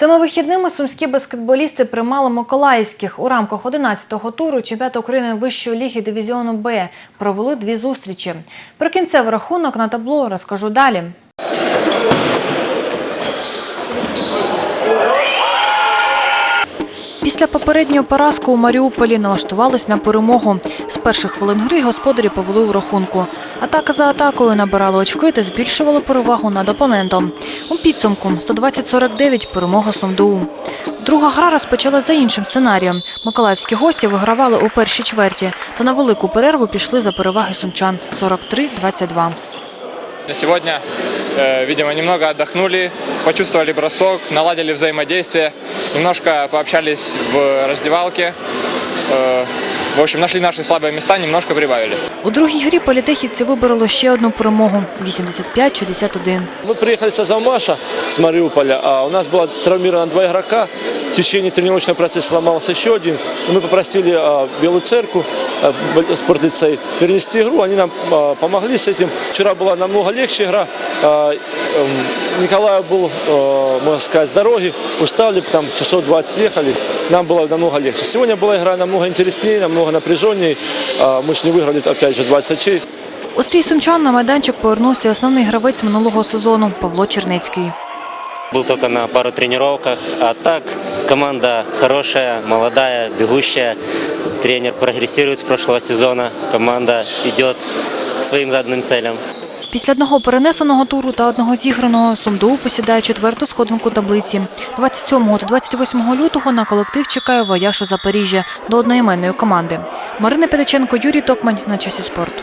Цими вихідними сумські баскетболісти приймали миколаївських у рамках 11-го туру чемпіонату України вищої ліги дивізіону Б. Провели дві зустрічі. Про кінцевий рахунок на табло розкажу далі. Після попередньої поразки у Маріуполі налаштувались на перемогу. З перших хвилин гри господарі повели у рахунку. Атака за атакою набирали очки та збільшували перевагу над опонентом. У підсумку 120-49 перемога Сумду. Друга гра розпочала за іншим сценарієм. Миколаївські гості вигравали у першій чверті та на велику перерву пішли за переваги сумчан 43-22. На Сегодня, э, видимо, немного отдохнули, почувствовали бросок, наладили взаимодействие, немножко пообщались в раздевалке. Э, В общем, нашли наши слабые места, немножко прибавили. У другій грі політехівці вибороли ще одну перемогу 85-61. Мы приехали со Завмаша, с Мариуполя, а у нас было травмировано два игрока. В течение тренировочного процесса сломался еще один. И мы попросили а, Белую Церковь, а, б- спортлицей, перенести игру. Они нам а, помогли с этим. Вчера была намного легче игра. А, эм, Николай был, а, можно сказать, с дороги. Устали, там часов 20 ехали. Нам было намного легче. Сегодня была игра намного интереснее, намного напряженнее. А, Мы с ней выиграли, опять же, 20 очей. У стрій сумчан на майданчик повернувся основний гравець минулого сезону Павло Чернецький. Был только на пару тренировках, а так команда хорошая, молодая, бегущая. Тренер прогрессирует с прошлого сезона, команда идет к своим заданным целям. Після одного перенесеного туру та одного зіграного Сумду посідає четверту сходинку таблиці. 27 та 28 лютого на колектив чекає вояж у Запоріжжя до одноіменної команди. Марина Петиченко, Юрій Токмань на часі спорту.